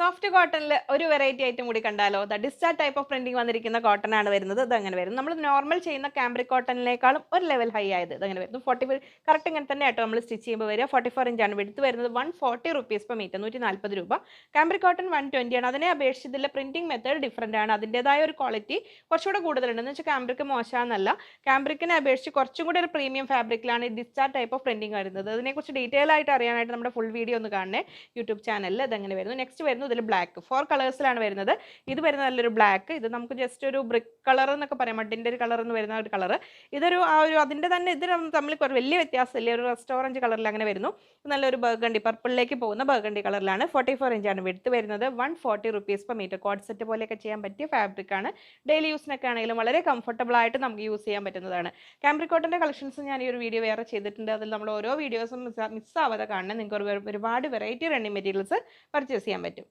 Soft കോട്ടണിൽ ഒരു variety item കൂടി കണ്ടാലോ? ദ ഡിസ്റ്റാ ടൈപ്പ് ഓഫ് പ്രിന്റിംഗ് വന്നിരിക്കുന്ന കോട്ടൺ ആണ് വരുന്നത്. ഇത് അങ്ങനെ വരും നമ്മൾ നോർമൽ ചെയ്യുന്ന ക്യാമ്പ്രിക് കോട്ടണിനേക്കാളും ഒരു ലെവൽ ഹൈ ആയത് ഇത് അങ്ങനെ വരുന്നു. ഫോർട്ടി കറക്റ്റ് ഇങ്ങനെ തന്നെ ആട്ടോ നമ്മൾ സ്റ്റിച്ച് ചെയ്യുമ്പോൾ വരിക. ഫോർട്ടി ഫോർ ഇഞ്ചാണ് വെടുത്ത് വരുന്നത്. One forty rupees per metre നൂറ്റി നാൽപ്പത് രൂപ. ക്യാമ്പ്രിക് കോട്ടൺ വൺ ട്വന്റി ആണ്. അതിനെ അപേക്ഷിച്ച് ഇതിലെ പ്രിന്റിംഗ് മെത്തേഡ് ഡിഫറെന്റ് ആണ്. അതിന്റെതായ ഒരു ക്വാളിറ്റി കുറച്ചുകൂടെ കൂടുതലുണ്ട്. എന്ന് വെച്ചാൽ ക്യാമ്പ്രിക് മോശമാണെന്നല്ല ക്യാമ്പ്രിക്കിനെ അപേക്ഷിച്ച് കുറച്ചും കൂടി ഒരു പ്രീമിയം ഫാബ്രിക്കിലാണ് ഈ ഡിസ്റ്റാ ടൈപ്പ് ഓഫ് പ്രിന്റിംഗ് വരുന്നത്. അതിനെക്കുറിച്ച് ഡീറ്റെയിൽ ആയിട്ട് അറിയാനായിട്ട് നമ്മുടെ ഫുൾ വീഡിയോ ഒന്ന് കാണണേ. യൂട്യൂബ് ചാനലിൽ ഇതെങ്ങനെ വരുന്നു. നെക്സ്റ്റ് വരുന്നു ഇതിൽ ബ്ലാക്ക് ഫോർ കളേഴ്സിലാണ് വരുന്നത്. ഇത് വരുന്ന നല്ലൊരു ബ്ലാക്ക് ഇത് നമുക്ക് ജസ്റ്റ് ഒരു ബ്രിക്ക് കളർ എന്നൊക്കെ പറയാം. മഡിന്റെ ഒരു കളർ എന്ന് വരുന്ന ഒരു കളർ ഇതൊരു ആ ഒരു അതിന്റെ തന്നെ ഇത് തമ്മിൽ വലിയ വ്യത്യാസമില്ല. ഒരു റെസ്റ്റോറന്റ് കളറിൽ അങ്ങനെ വരുന്നു. നല്ലൊരു ബർഗണ്ടി പർപ്പിളിലേക്ക് പോകുന്ന ബർഗണ്ടി കളറിലാണ് ഫോർട്ടി ഫോർ ഇഞ്ചാണ് വെടുത്ത് വരുന്നത്. One forty rupees per metre coord set പോലെയൊക്കെ ചെയ്യാൻ പറ്റിയ ഫാബ്രിക് ആണ്. ഡെയിലി യൂസിനൊക്കെ ആണെങ്കിലും വളരെ കംഫർട്ടബിൾ ആയിട്ട് നമുക്ക് യൂസ് ചെയ്യാൻ പറ്റുന്നതാണ്. ക്യാമ്പ്രിക്കോട്ടിന്റെ കളക്ഷൻസ് ഞാൻ ഈ ഒരു വീഡിയോ വേറെ ചെയ്തിട്ടുണ്ട്. അതിൽ നമ്മൾ ഓരോ വീഡിയോസും മിസ്സാവാതെ കാണണം. നിങ്ങൾക്ക് ഒരു ഒരുപാട് വെറൈറ്റി റണ്ണിങ് മെറ്റീരിയൽസ് പർച്ചേസ് ചെയ്യാൻ പറ്റും.